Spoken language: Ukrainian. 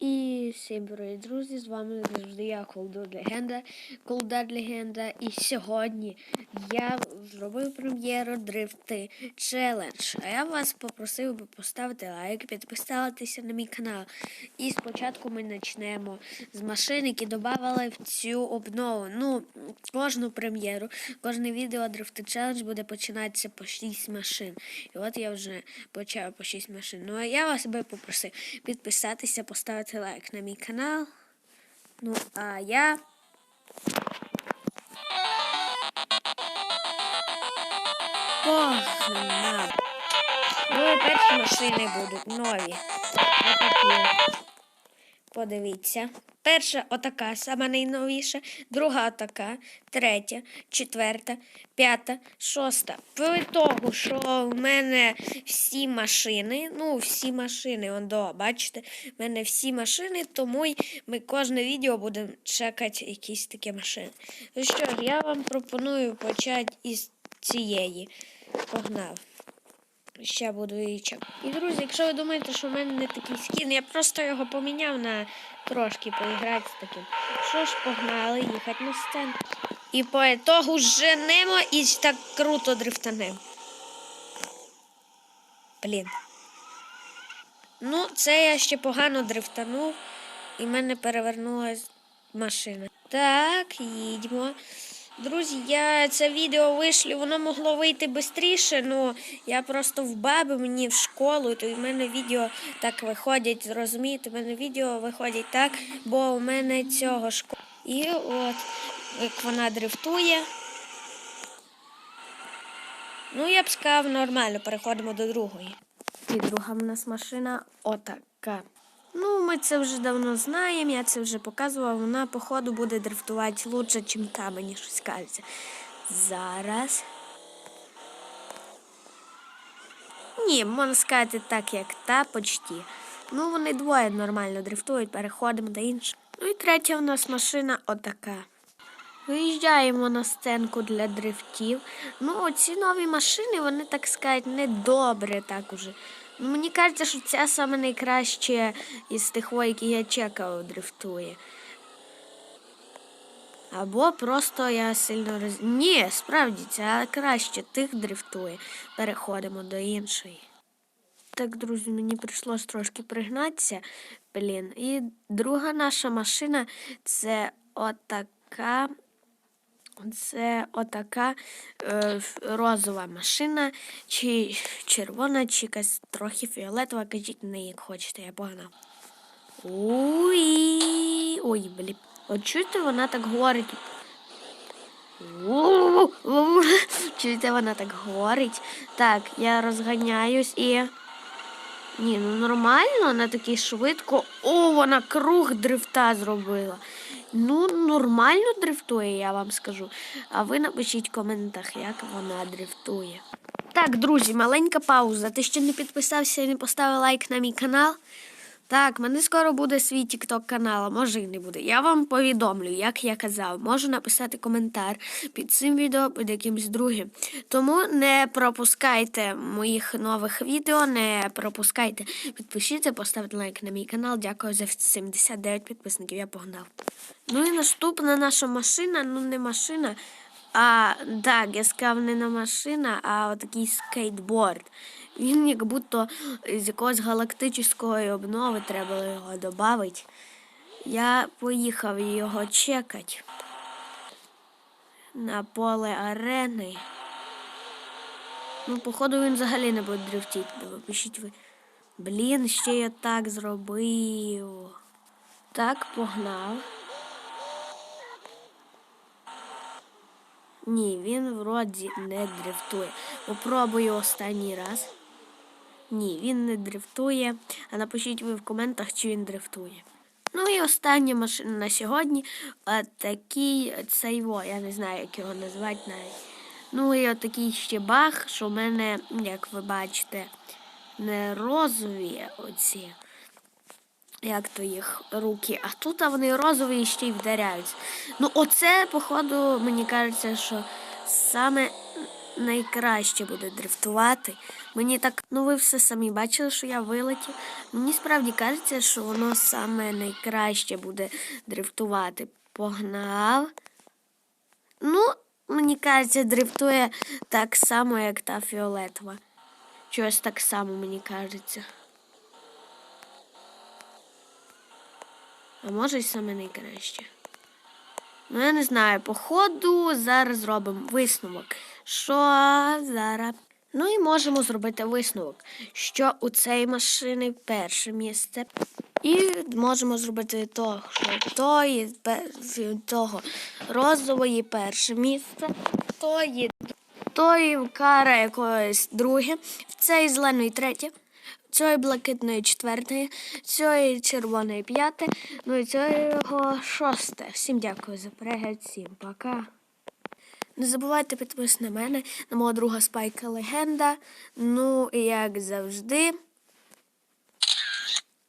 い Всім привіт, друзі! З вами завжди я Колдер Легенда, Колдер Легенда. І сьогодні я зробив прем'єру Дрифти Челендж. А я вас попросив би поставити лайк, підписатися на мій канал. І спочатку ми почнемо з машин, які додавали в цю обнову. Ну, кожну прем'єру, кожне відео Дрифти Челендж буде починатися по 6 машин. І от я вже почав по 6 машин. Ну а я вас би попросив підписатися, поставити лайк на канал. Ну, а я. Погнали! Ну перші машини будуть нові. Отакі. Подивіться. Перша отака, сама найновіша, друга отака, третя, четверта, п'ята, шоста. По того, що в мене всі машини, ну, всі машини, он до, бачите, в мене всі машини, тому й ми кожне відео будемо чекати якісь такі машини. Ну що ж, я вам пропоную почати із цієї. Погнав. Ще буду чекати. І, друзі, якщо ви думаєте, що в мене не такий скін, я просто його поміняв на трошки поіграти з таким. Що ж, погнали їхати на сцену. І по ітогу женемо і так круто дрифтанем. Блін. Ну, це я ще погано дрифтанув, і в мене перевернулась машина. Так, їдьмо. Друзі, я це відео вишлю, воно могло вийти швидше, ну я просто в баби мені в школу, то в мене відео так виходять, розумієте, в мене відео виходять так, бо у мене цього школа. І от, як вона дрифтує. Ну, я б сказав, нормально, переходимо до другої. І друга в нас машина отака. Ну, ми це вже давно знаємо, я це вже показував. Вона, походу, буде дрифтувати лучше, ніж та, мені щось кажеться. Зараз. Ні, можна сказати так, як та почти. Ну, вони двоє нормально дрифтують, переходимо до іншого. Ну і третя в нас машина отака. Виїжджаємо на сценку для дрифтів. Ну, оці нові машини, вони, так сказати, не добре так уже. Ну, Мені кажеться, що ця саме найкраще із тих, які я чекав, дрифтує. Або просто я сильно роз... Ні, справді, ця краще тих дрифтує. Переходимо до іншої. Так, друзі, мені прийшлось трошки пригнатися. Блін. І друга наша машина це отака. Це отака е, розова машина, чи червона, чи якась трохи фіолетова. Кажіть на неї, як хочете, я погнав. Ой, ой, блін. От чуєте, вона так говорить. Чуєте, вона так говорить. Так, я розганяюсь і. Ні, ну нормально, вона таки швидко. О, вона круг дрифта зробила. Ну, нормально дрифтує, я вам скажу. А ви напишіть в коментах, як вона дрифтує. Так, друзі, маленька пауза. Ти ще не підписався і не поставив лайк на мій канал? Так, мене скоро буде свій тікток канал, а може і не буде. Я вам повідомлю, як я казав, можу написати коментар під цим відео, під якимсь другим. Тому не пропускайте моїх нових відео, не пропускайте. Підпишіться, поставте лайк на мій канал. Дякую за 79 підписників. Я погнав. Ну і наступна наша машина, ну не машина. А так, я сказав не на машина, а отакий скейтборд. Він як будто з якогось галактичної обнови треба його додати. Я поїхав його чекати на поле арени. Ну, походу, він взагалі не буде дрифтити. Пишіть ви. Блін, ще я так зробив. Так, погнав. Ні, він вроді не дрифтує. Попробую останній раз. Ні, він не дрифтує. А напишіть ви в коментах, чи він дрифтує. Ну і остання машина на сьогодні. Такий цей во, я не знаю, як його назвати навіть. Ну і отакий ще баг, що в мене, як ви бачите, не розові оці. Як то їх руки, а тут вони розові і ще й вдаряються. Ну, оце, походу, мені кажеться, що саме найкраще буде дрифтувати. Мені так, ну ви все самі бачили, що я вилетів. Мені справді кажеться, що воно саме найкраще буде дрифтувати. Погнав. Ну, мені кажеться, дрифтує так само, як та фіолетова. Чогось так само, мені кажеться. А може й саме найкраще. Ну, я не знаю, походу зараз зробимо висновок. Що зараз? Ну і можемо зробити висновок, що у цієї машини перше місце. І можемо зробити того, що тої, того розової перше місце, тої, тої кара якоїсь друге, в цей зеленої третє, цієї блакитної четверте, цієї червоної п'яте, ну і цього шосте. Всім дякую за перегляд, всім пока. Не забувайте підписатися на мене, на мого друга Спайка Легенда. Ну як завжди.